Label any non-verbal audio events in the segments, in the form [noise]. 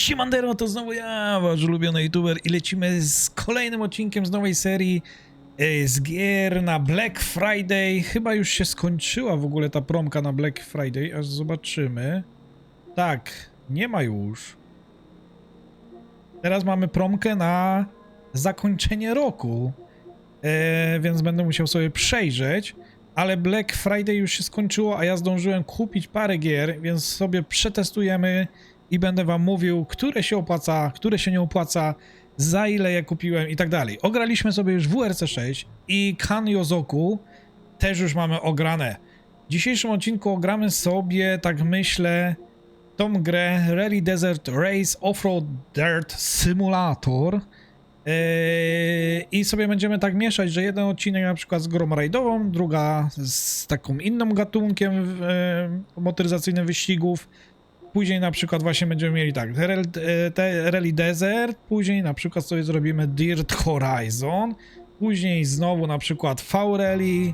Siemandero, to znowu ja, wasz ulubiony youtuber i lecimy z kolejnym odcinkiem z nowej serii e, z gier na Black Friday. Chyba już się skończyła w ogóle ta promka na Black Friday, aż zobaczymy. Tak, nie ma już. Teraz mamy promkę na zakończenie roku, e, więc będę musiał sobie przejrzeć. Ale Black Friday już się skończyło, a ja zdążyłem kupić parę gier, więc sobie przetestujemy i będę wam mówił, które się opłaca, które się nie opłaca, za ile je kupiłem i tak dalej. Ograliśmy sobie już WRC 6 i Kan Yozoku też już mamy ograne. W dzisiejszym odcinku ogramy sobie, tak myślę, tą grę Rally Desert Race Offroad Dirt Simulator. Yy, I sobie będziemy tak mieszać, że jeden odcinek na przykład z grą rajdową, druga z taką innym gatunkiem yy, motoryzacyjnych wyścigów. Później na przykład właśnie będziemy mieli tak, Rally, te Rally Desert, później na przykład sobie zrobimy Dirt Horizon, później znowu na przykład V-Rally,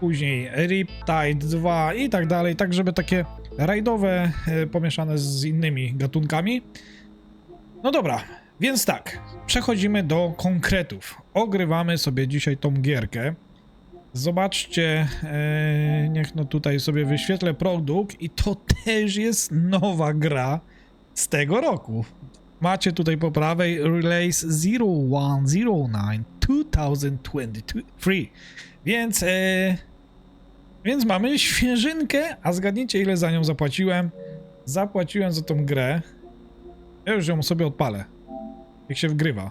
później Riptide 2 i tak dalej, tak żeby takie rajdowe yy, pomieszane z innymi gatunkami. No dobra, więc tak, przechodzimy do konkretów. Ogrywamy sobie dzisiaj tą gierkę. Zobaczcie, e, niech no tutaj sobie wyświetlę produkt i to też jest nowa gra z tego roku. Macie tutaj po prawej Release 0109 2023. Więc, e, więc mamy świeżynkę, a zgadnijcie ile za nią zapłaciłem. Zapłaciłem za tą grę. Ja już ją sobie odpalę jak się wgrywa.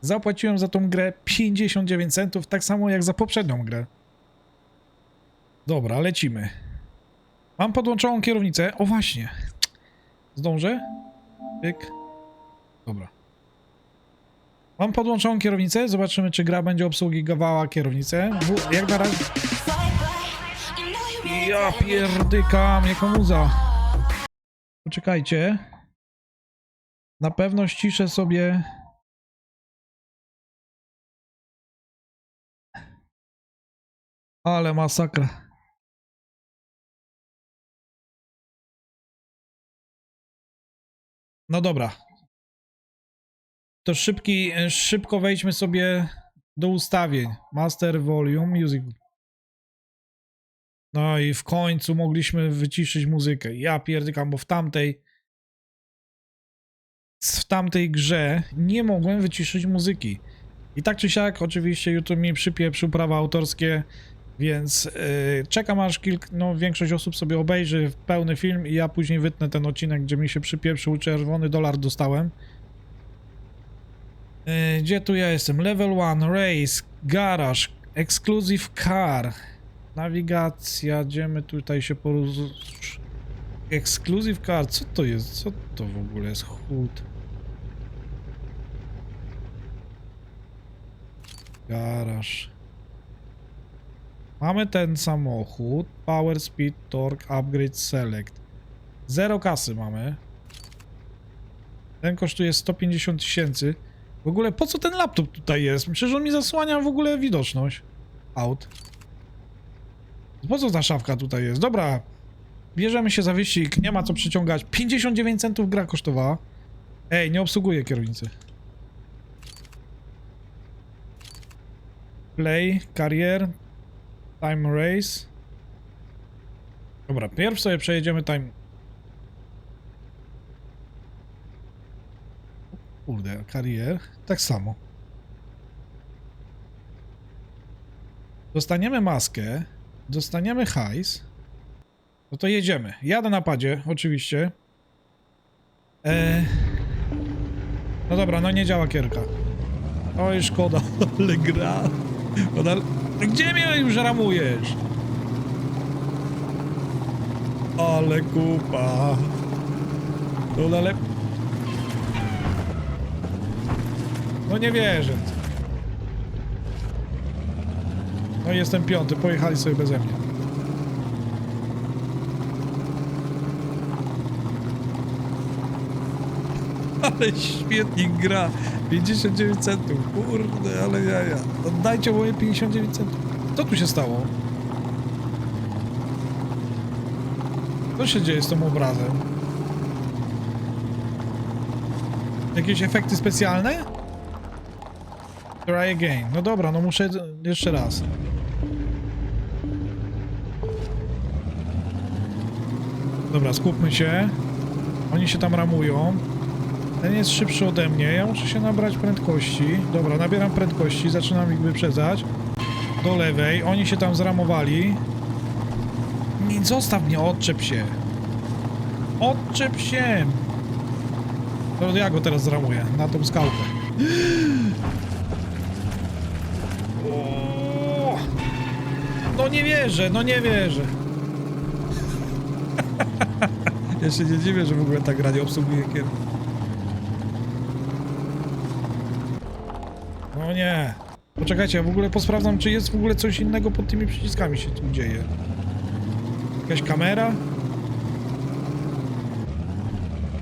Zapłaciłem za tą grę 59 centów, tak samo jak za poprzednią grę. Dobra, lecimy. Mam podłączoną kierownicę. O właśnie. Zdążę? Pyk. Dobra. Mam podłączoną kierownicę. Zobaczymy, czy gra będzie obsługiwała kierownicę. W, jak na razie... Ja pierdykam, jaka muza. Poczekajcie. Na pewno ściszę sobie. Ale masakra. No dobra. To szybki, szybko wejdźmy sobie do ustawień. Master Volume Music. No i w końcu mogliśmy wyciszyć muzykę. Ja pierdykam, bo w tamtej w tamtej grze nie mogłem wyciszyć muzyki. I tak czy siak, oczywiście YouTube mi przypieprzył prawa autorskie, więc yy, czekam aż kilk, no, większość osób sobie obejrzy pełny film i ja później wytnę ten odcinek, gdzie mi się przypieprzył, czerwony dolar dostałem. Yy, gdzie tu ja jestem? Level 1, Race, Garage, Exclusive Car, Nawigacja, gdzie my tutaj się poroz... Exclusive Car, co to jest? Co to w ogóle jest? Chód. Garaż. Mamy ten samochód. Power, Speed, Torque, Upgrade, Select. Zero kasy mamy. Ten kosztuje 150 tysięcy. W ogóle po co ten laptop tutaj jest? Przecież on mi zasłania w ogóle widoczność. Out. Po co ta szafka tutaj jest? Dobra. Bierzemy się za wyścig. Nie ma co przyciągać. 59 centów gra kosztowała. Ej, nie obsługuję kierownicy. Play, Career, Time Race. Dobra, pierw sobie przejedziemy time. Kurde, Career. Tak samo. Dostaniemy maskę. Dostaniemy hajs. No to jedziemy. Jadę na padzie, oczywiście. Eee... No dobra, no nie działa kierka. Oj, szkoda, [laughs] ale gra. Ona... Gdzie mnie już ramujesz? Ale kupa. No ale... No nie wierzę. No jestem piąty, pojechali sobie beze mnie. Ale świetnie gra. 59 centów. Kurde, ale jaja. Oddajcie moje 59 centów. Co tu się stało? Co się dzieje z tym obrazem? Jakieś efekty specjalne? Try again. No dobra, no muszę jeszcze raz. Dobra, skupmy się. Oni się tam ramują. Ten jest szybszy ode mnie. Ja muszę się nabrać prędkości. Dobra, nabieram prędkości, zaczynam ich wyprzedzać. Do lewej. Oni się tam zramowali. Nie, zostaw mnie, odczep się. Odczep się! To ja go teraz zramuję, na tą skałkę. No nie wierzę, no nie wierzę. [laughs] ja się nie dziwię, że w ogóle ta gra nie obsługuje kier. Nie. Poczekajcie, ja w ogóle posprawdzam, czy jest w ogóle coś innego pod tymi przyciskami się tu dzieje. Jakaś kamera?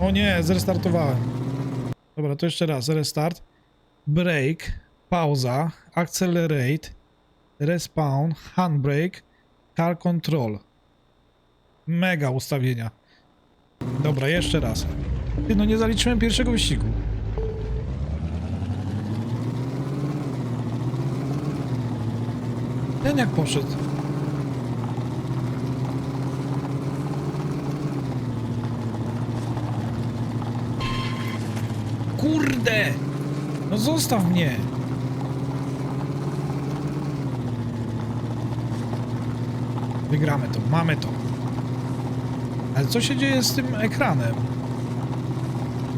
O nie, zrestartowałem. Dobra, to jeszcze raz. Restart. Break. Pauza. Accelerate. Respawn. Handbrake. Car control. Mega ustawienia. Dobra, jeszcze raz. No nie zaliczyłem pierwszego wyścigu. Ten jak poszedł? Kurde! No zostaw mnie! Wygramy to, mamy to. Ale co się dzieje z tym ekranem?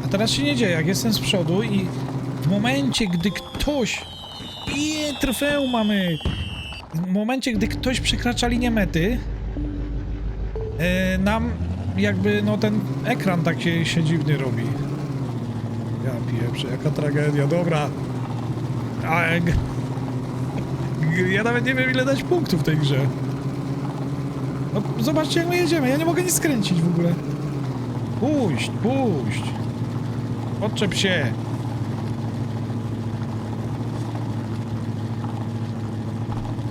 A teraz się nie dzieje, jak jestem z przodu i w momencie, gdy ktoś... Je, trofeum mamy! W momencie, gdy ktoś przekracza linię mety, e, nam jakby no ten ekran tak się, się dziwny robi. Ja pieprzę, jaka tragedia, dobra. A, ja nawet nie wiem ile dać punktów w tej grze. No zobaczcie jak my jedziemy, ja nie mogę nic skręcić w ogóle. Puść, puść. Odczep się.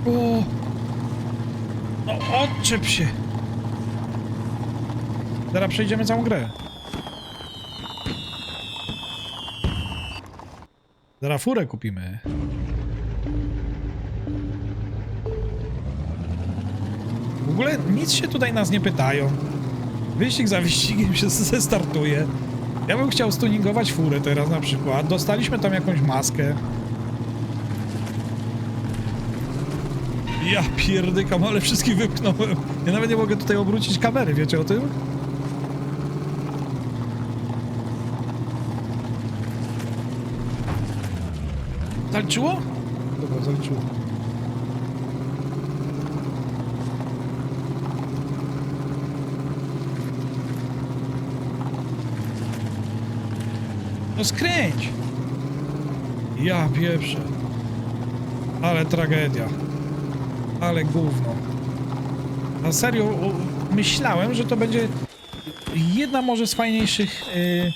O! No odczep się. Zaraz przejdziemy całą grę. Zaraz furę kupimy. W ogóle nic się tutaj nas nie pytają. Wyścig za wyścigiem się [laughs] zestartuje. Ja bym chciał stuningować furę teraz na przykład. Dostaliśmy tam jakąś maskę. Ja pierdykam, ale wszystkich wypchnąłem. Ja nawet nie mogę tutaj obrócić kamery, wiecie o tym? Zaliczyło? Dobra, zaliczyło. No skręć! Ja pieprzę. Ale tragedia. Ale gówno. Na serio o, myślałem, że to będzie jedna może z fajniejszych... y,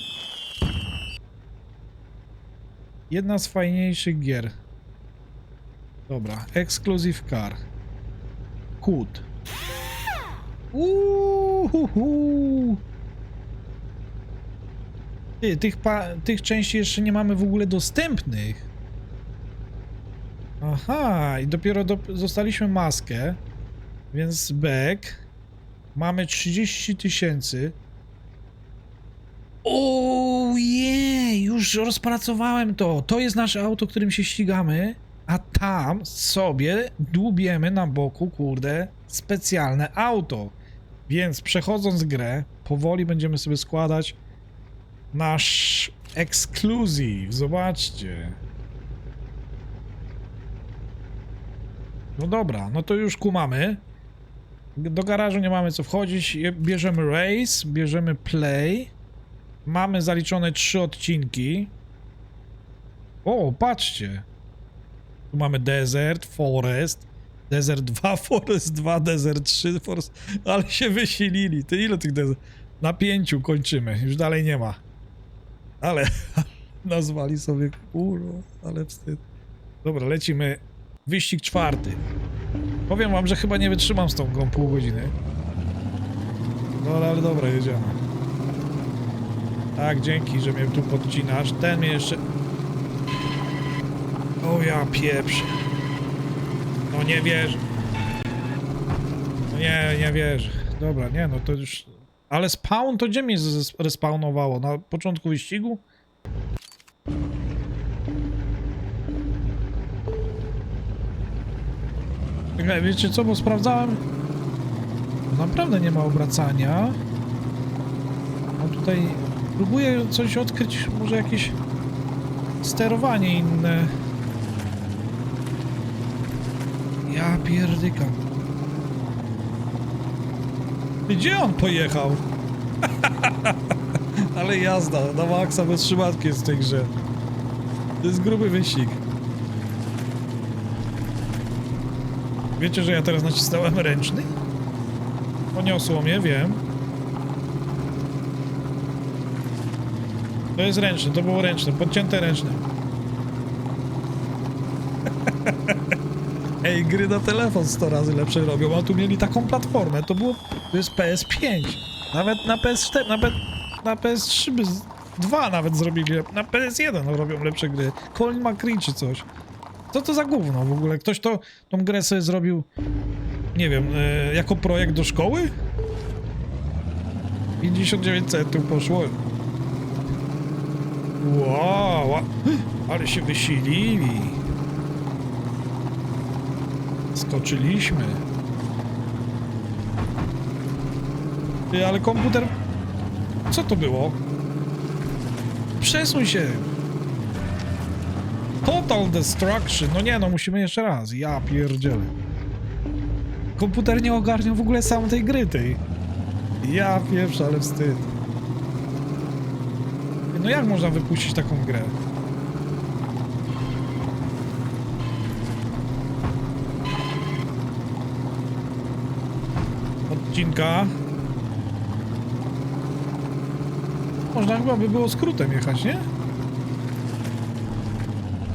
Jedna z fajniejszych gier. Dobra, Exclusive Car. Hood. Uuuuhu. Ty, tych, tych części jeszcze nie mamy w ogóle dostępnych. Aha, i dopiero do, zostaliśmy maskę, więc back. Mamy 30 tysięcy. Ojej, już rozpracowałem to. To jest nasze auto, którym się ścigamy, a tam sobie dłubiemy na boku, kurde, specjalne auto. Więc przechodząc grę, powoli będziemy sobie składać nasz ekskluzyw. Zobaczcie. No dobra, no to już kumamy. Do garażu nie mamy co wchodzić. Bierzemy race, bierzemy play. Mamy zaliczone trzy odcinki. O, patrzcie. Tu mamy desert, forest, desert 2, [laughs] forest 2, desert 3, forest... Ale się wysilili. Ty ile tych desert? Na pięciu kończymy. Już dalej nie ma. Ale [laughs] nazwali sobie kurwa, ale wstyd. Dobra, lecimy. Wyścig czwarty. Powiem wam, że chyba nie wytrzymam z tą grą pół godziny. No ale dobra, jedziemy. Tak, dzięki, że mnie tu podcinasz. Ten mnie jeszcze... O ja pieprz. No nie wierzę. No nie, nie wierzę. Dobra, nie no to już... Ale spawn to gdzie mnie respawnowało? Na początku wyścigu? Czekaj, wiecie co, bo sprawdzałem... Naprawdę nie ma obracania. No tutaj próbuję coś odkryć, może jakieś sterowanie inne. Ja pierdykam. Gdzie on pojechał? [laughs] Ale jazda, na maksa bez trzymatki jest w tej grze. To jest gruby wyścig. Wiecie, że ja teraz nacisnąłem ręczny? Poniosło mnie, wiem. To jest ręczny, to było ręczne, podcięte ręczne. [laughs] Ej, gry na telefon 100 razy lepsze robią, a tu mieli taką platformę, to było, to jest PS5. Nawet na PS4, nawet na PS3 by z- dwa nawet zrobili, na PS1 robią lepsze gry. Colin McRae czy coś. Co to za gówno w ogóle? Ktoś to, tą grę sobie zrobił, nie wiem, e, jako projekt do szkoły? 59 centów poszło. Wow, [gasps] ale się wysilili. Skoczyliśmy. Ale komputer... Co to było? Przesuń się! Total destruction. No nie, no musimy jeszcze raz. Ja pierdzielę. Komputer nie ogarnia w ogóle sam tej gry tej. Ja pierwszy, ale wstyd. No jak można wypuścić taką grę? Odcinka. Można chyba by było skrótem jechać, nie?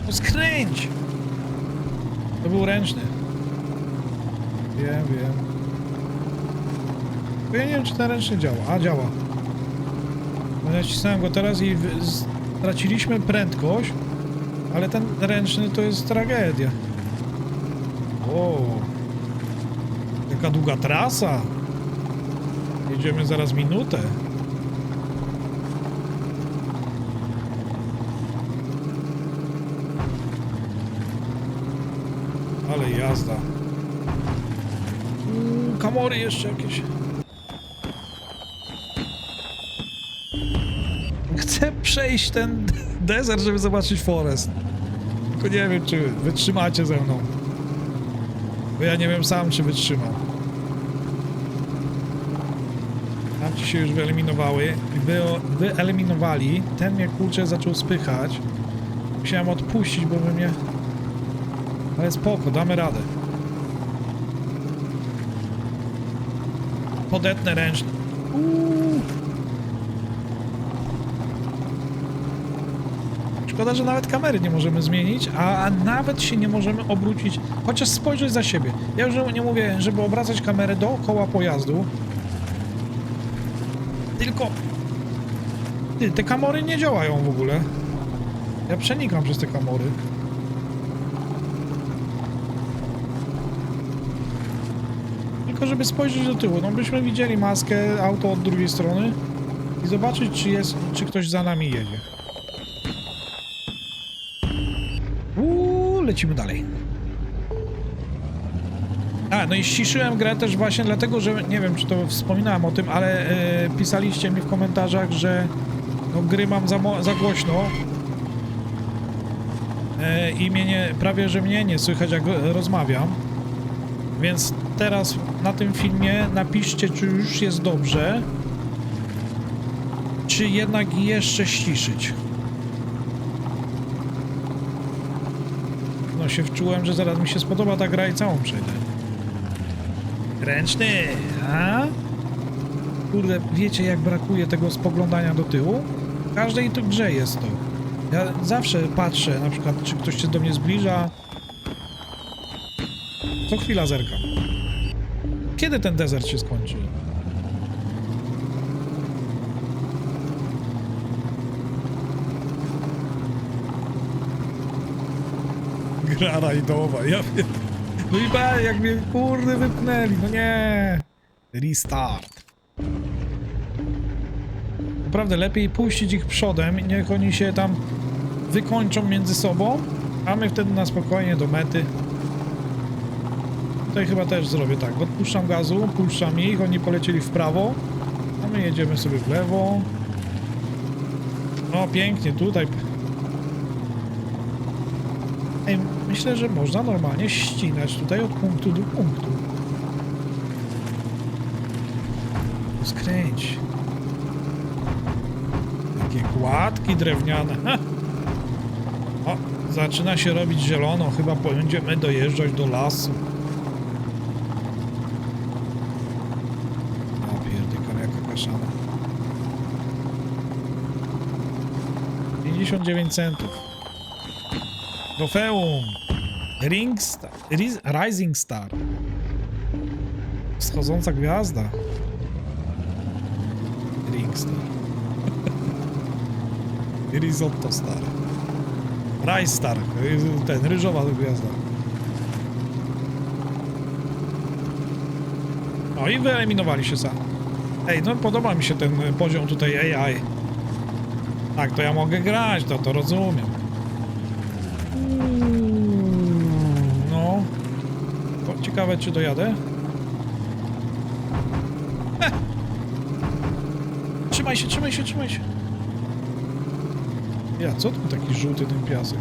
No skręć! To był ręczny. Wiem, wiem. Bo ja nie wiem, czy ten ręczny działa. A, działa. No ja cisnąłem go teraz i straciliśmy prędkość, ale ten ręczny to jest tragedia. O, jaka długa trasa. Jedziemy zaraz minutę. Ale jazda. Uuu, kamory jeszcze jakieś. Chcę przejść ten [laughs] desert, żeby zobaczyć forest. Tylko nie wiem, czy wytrzymacie ze mną. Bo ja nie wiem sam, czy wytrzymam. Tamci się już wyeliminowały. Wy, wyeliminowali. Ten mnie kurczę zaczął spychać. Musiałem odpuścić, bo by mnie... Ale spoko, damy radę. Podetnę ręczny. Uuu. Szkoda, że nawet kamery nie możemy zmienić, a, a nawet się nie możemy obrócić, chociaż spojrzeć za siebie. Ja już nie mówię, żeby obracać kamerę dookoła pojazdu. Tylko... Ty, te kamery nie działają w ogóle. Ja przenikam przez te kamery. Tylko żeby spojrzeć do tyłu. No byśmy widzieli maskę, auto od drugiej strony i zobaczyć, czy jest, czy ktoś za nami jedzie. Uuu, lecimy dalej. A, no i ściszyłem grę też właśnie dlatego, że nie wiem, czy to wspominałem o tym, ale e, pisaliście mi w komentarzach, że no, gry mam za, za głośno e, i mnie nie, prawie, że mnie nie słychać jak rozmawiam. Więc teraz na tym filmie napiszcie, czy już jest dobrze, czy jednak jeszcze ściszyć. No się wczułem, że zaraz mi się spodoba ta gra i całą przejdę. Ręczny, a? Kurde, wiecie jak brakuje tego spoglądania do tyłu? W każdej to grze jest to. Ja zawsze patrzę, na przykład, czy ktoś się do mnie zbliża. Co chwila zerkam. Kiedy ten desert się skończy? Gra rajdowa, ja wiem. No i ba, jak mnie kurde wypchnęli, no nie. Restart. Naprawdę lepiej puścić ich przodem, niech oni się tam wykończą między sobą, a my wtedy na spokojnie do mety Tutaj chyba też zrobię tak, odpuszczam gazu, puszczam ich, oni polecieli w prawo, a my jedziemy sobie w lewo. No pięknie, tutaj. Ej, myślę, że można normalnie ścinać tutaj od punktu do punktu. Skręć. Takie kładki drewniane. [laughs] O, zaczyna się robić zielono. Chyba będziemy dojeżdżać do lasu. A pierdykam jaka kaszana. 59 centów. Trofeum. Ring Star. Rising Star. Wschodząca gwiazda. Ring Star. [laughs] Risotto Star. Rice Star. Ten, ryżowa gwiazda. No i wyeliminowali się sam. Ej, no podoba mi się ten poziom tutaj AI. Tak, to ja mogę grać, to to rozumiem. No. To ciekawe, czy dojadę. Heh. Trzymaj się, trzymaj się, trzymaj się. Ja, co tu taki żółty ten piasek?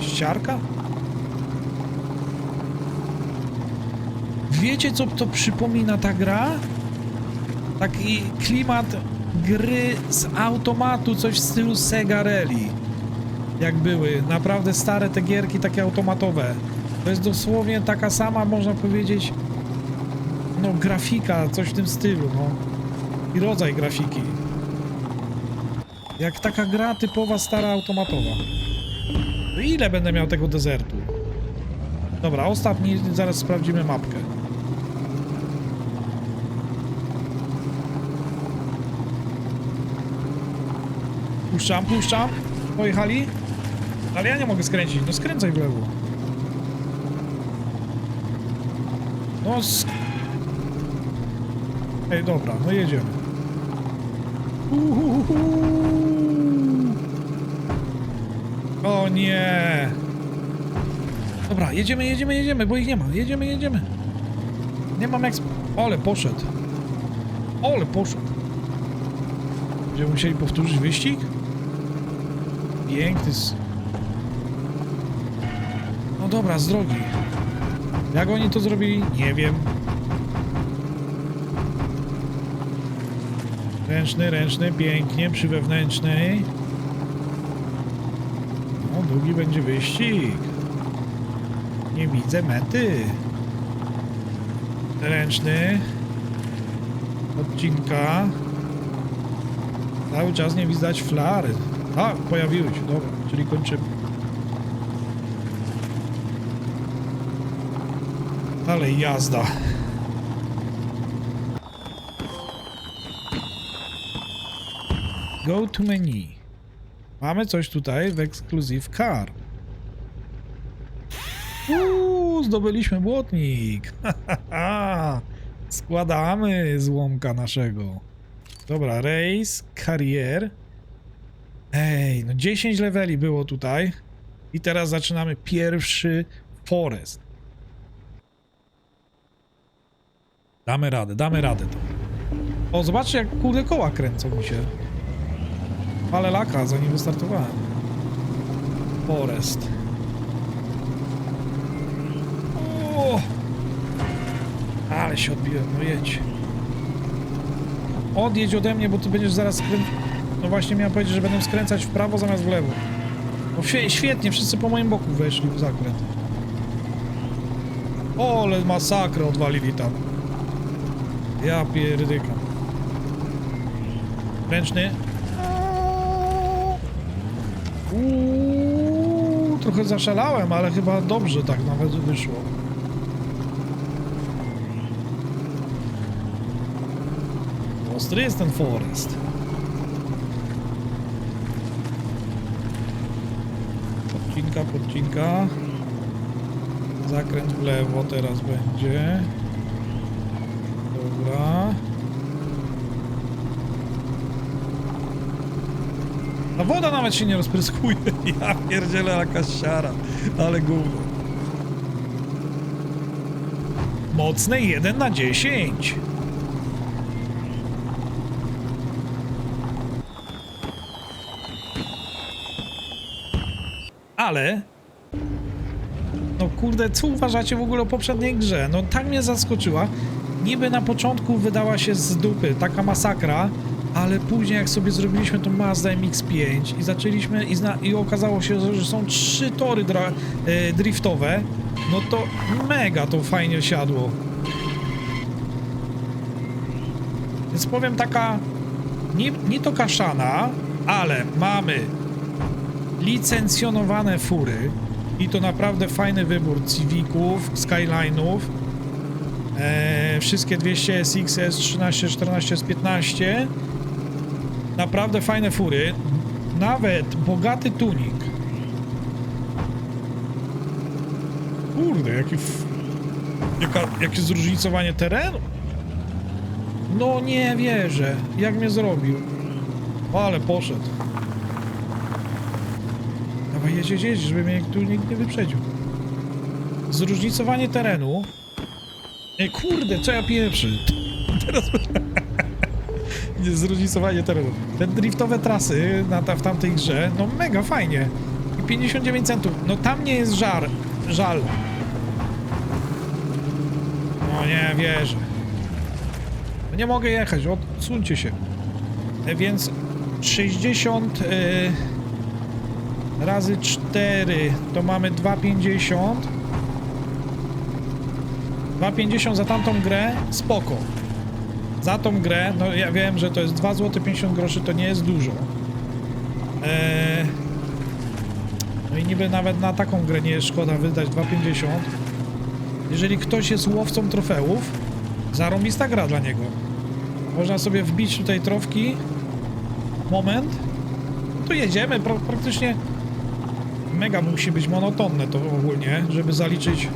Ściarka? Wiecie, co to przypomina ta gra? Taki klimat gry z automatu, coś w stylu Sega Rally. Jak były. Naprawdę stare te gierki takie automatowe. To jest dosłownie taka sama, można powiedzieć, no grafika, coś w tym stylu, no. I rodzaj grafiki. Jak taka gra typowa, stara, automatowa. No ile będę miał tego dezertu? Dobra, ostatni, zaraz sprawdzimy mapkę. Puszczam, puszczam. Pojechali? Ale ja nie mogę skręcić. No skręcaj w lewo. No sk... Ej, dobra, no jedziemy. Uhuhu. O nie. Dobra, jedziemy, jedziemy, jedziemy, bo ich nie ma. Jedziemy, jedziemy. Nie mam eksp... Ole, poszedł. Ole, poszedł. Będziemy musieli powtórzyć wyścig? Piękny. No dobra, z drogi. Jak oni to zrobili? Nie wiem. Ręczny, ręczny, pięknie, przy wewnętrznej. No, długi będzie wyścig. Nie widzę mety. Ręczny. Odcinka. Cały czas nie widać flary. A, pojawiły się, dobra, czyli kończymy. Ale jazda. Go to menu. Mamy coś tutaj w Exclusive Car. Uuu, zdobyliśmy błotnik. Składamy złomka naszego. Dobra, race, karier. Ej, no 10 leveli było tutaj. I teraz zaczynamy pierwszy forest. Damy radę, damy radę to. O, zobaczcie jak kurde koła kręcą mi się. Ale laka, zanim wystartowałem. Forest. O! Ale się odbiłem, no jedź. Odjedź ode mnie, bo ty będziesz zaraz skrę... No właśnie miałem powiedzieć, że będę skręcać w prawo zamiast w lewo. No świe- świetnie, wszyscy po moim boku weszli w zakręt. O, ale masakrę odwalili tam. Ja pierdykam. Ręczny. Uuu, trochę zaszalałem, ale chyba dobrze tak nawet wyszło. Ostry jest ten forest. Podcinka, podcinka. Zakręt w lewo teraz będzie. Dobra. Ta woda nawet się nie rozpryskuje. [laughs] Ja pierdzielę jakaś siara. Ale gówno. Mocne 1 na 10. Ale no kurde, co uważacie w ogóle o poprzedniej grze? No tak mnie zaskoczyła. Niby na początku wydała się z dupy, taka masakra, ale później jak sobie zrobiliśmy tą Mazda MX-5 i zaczęliśmy i, zna, i okazało się, że są trzy tory e, driftowe, no to mega to fajnie siadło. Więc powiem taka, nie, nie to kaszana, ale mamy licencjonowane fury i to naprawdę fajny wybór Civiców, Skyline'ów. E, wszystkie 200 SX, S13, 14, S15. Naprawdę fajne fury. Nawet bogaty tuning. Kurde, jaki f... Jaka, jakie zróżnicowanie terenu. No nie wierzę, jak mnie zrobił. Ale poszedł. Dawaj, żeby mnie tu nikt nie wyprzedził. Zróżnicowanie terenu. Ej, kurde, co ja pieprzy? [laughs] Teraz... [laughs] Nie, Zróżnicowanie terenu. Te driftowe trasy na ta, w tamtej grze, no mega fajnie. I 59 centów. No tam nie jest żar, żal. No nie wierzę. No Nie mogę jechać, odsuńcie się. E, Więc 60... Yy razy 4 to mamy 2,50 2,50 za tamtą grę spoko. Za tą grę, no ja wiem, że to jest 2 zł 50 groszy, to nie jest dużo. Eee, no i niby nawet na taką grę nie jest szkoda wydać 2,50 jeżeli ktoś jest łowcą trofeów zarąbista gra dla niego. Można sobie wbić tutaj trofki. Moment. To jedziemy pra praktycznie mega musi być monotonne to ogólnie, żeby zaliczyć.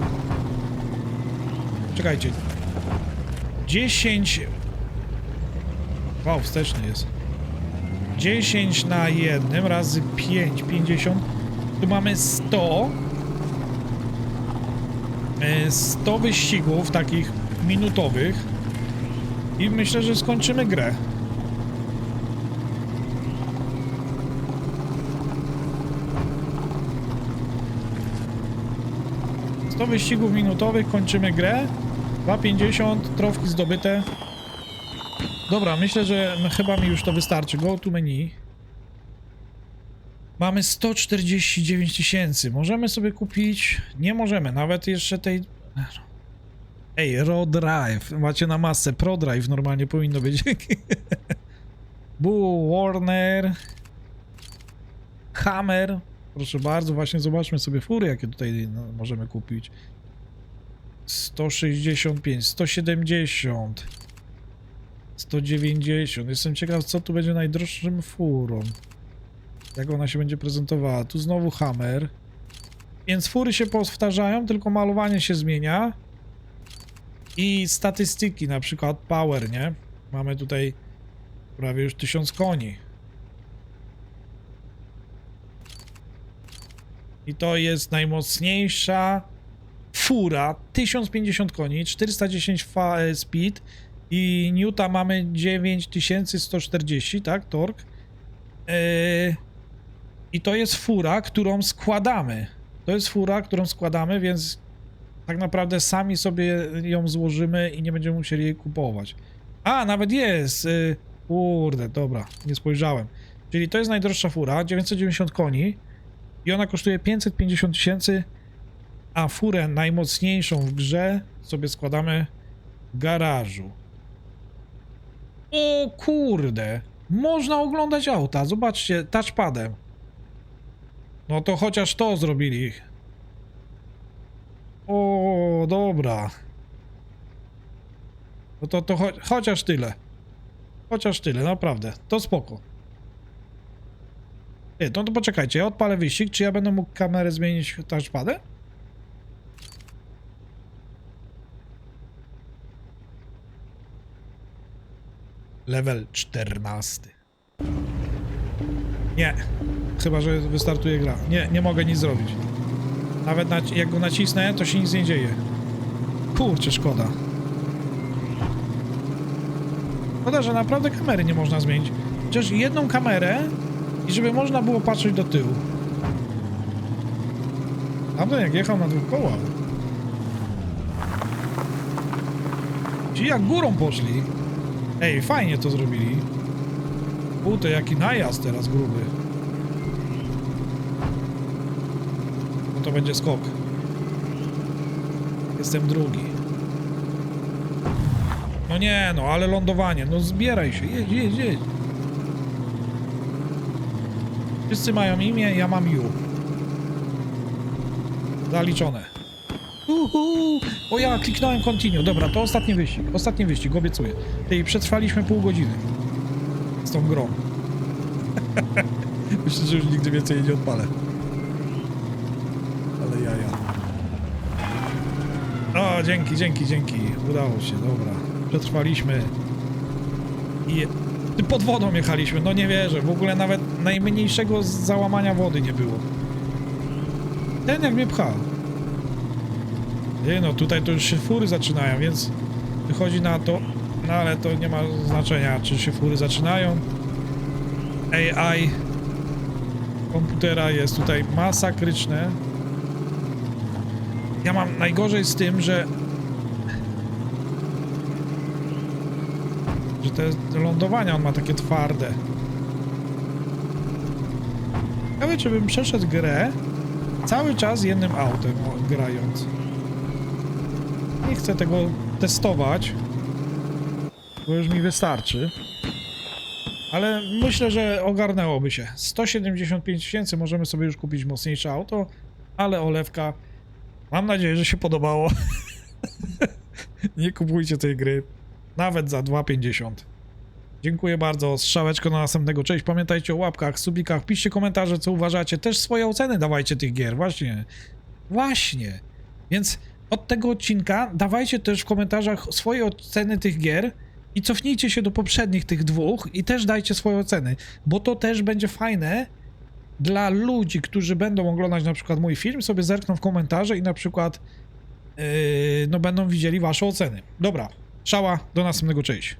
Czekajcie. 10 wow, wsteczny jest. 10 na jednym razy 5, 50 tu mamy 100 e, 100 wyścigów takich minutowych. I myślę, że skończymy grę 100 wyścigów minutowych, kończymy grę. 2,50, trofki zdobyte. Dobra, myślę, że chyba mi już to wystarczy. Go to menu. Mamy 149 tysięcy. Możemy sobie kupić... Nie możemy, nawet jeszcze tej... Ej, Raw Drive. Macie na masce. Pro Drive normalnie powinno być. [laughs] Bull Warner. Hammer. Proszę bardzo, właśnie zobaczmy sobie fury, jakie tutaj no, możemy kupić. 165, 170, 190. Jestem ciekaw, co tu będzie najdroższym furą. Jak ona się będzie prezentowała. Tu znowu Hammer. Więc fury się powtarzają, tylko malowanie się zmienia. I statystyki, na przykład power, nie? Mamy tutaj prawie już 1000 koni. I to jest najmocniejsza fura, 1050 koni, 410 fa- e, speed i Newta mamy 9140, tak, tork. Yy, I to jest fura, którą składamy. To jest fura, którą składamy, więc tak naprawdę sami sobie ją złożymy i nie będziemy musieli jej kupować. A, nawet jest! Yy, kurde, dobra, nie spojrzałem. Czyli to jest najdroższa fura, 990 koni i ona kosztuje 550 tysięcy, a furę najmocniejszą w grze sobie składamy w garażu. O kurde! Można oglądać auta, zobaczcie, touchpadem. No to chociaż to zrobili. O, dobra. No to, to cho chociaż tyle. Chociaż tyle, naprawdę. To spoko. Ty, no to poczekajcie, ja odpalę wyścig, czy ja będę mógł kamerę zmienić touchpadem? Level 14. Nie. Chyba, że wystartuje gra. Nie, nie mogę nic zrobić. Nawet jak go nacisnę, to się nic nie dzieje. Kurczę, szkoda. Szkoda, że naprawdę kamery nie można zmienić. Chociaż jedną kamerę i żeby można było patrzeć do tyłu. Tamten jak jechał na dwóch kołach. Ci jak górą poszli. Ej, fajnie to zrobili. To jaki najazd teraz gruby. No to będzie skok. Jestem drugi. No nie, no ale lądowanie. No zbieraj się, jedź, jedź, jedź. Wszyscy mają imię, ja mam Ju. Zaliczone. Uhu. O ja kliknąłem continue. Dobra, to ostatni wyścig. Ostatni wyścig, obiecuję. Tej przetrwaliśmy pół godziny. Z tą grą. [laughs] Myślę, że już nigdy więcej nie odpalę. Ale ja, ja. O, dzięki, dzięki, dzięki. Udało się, dobra. Przetrwaliśmy. I pod wodą jechaliśmy, no nie wierzę. W ogóle nawet najmniejszego załamania wody nie było. Ten jak mnie pchał. Nie no, tutaj to już się fury zaczynają, więc wychodzi na to, no ale to nie ma znaczenia, czy się fury zaczynają. AI komputera jest tutaj masakryczne. Ja mam najgorzej z tym, że że lądowania on ma takie twarde. Ciekawe, czy bym przeszedł grę cały czas jednym autem grając. Nie chcę tego testować, bo już mi wystarczy. Ale myślę, że ogarnęłoby się. 175 tysięcy możemy sobie już kupić mocniejsze auto, ale olewka. Mam nadzieję, że się podobało. [laughs] Nie kupujcie tej gry. Nawet za 2,50. Dziękuję bardzo. Strzałeczko na następnego. Cześć. Pamiętajcie o łapkach, subikach. Piszcie komentarze, co uważacie. Też swoje oceny dawajcie tych gier. Właśnie. Właśnie. Więc od tego odcinka dawajcie też w komentarzach swoje oceny tych gier i cofnijcie się do poprzednich tych dwóch i też dajcie swoje oceny, bo to też będzie fajne dla ludzi, którzy będą oglądać na przykład mój film, sobie zerkną w komentarze i na przykład yy, no będą widzieli wasze oceny. Dobra, szała, do następnego, cześć.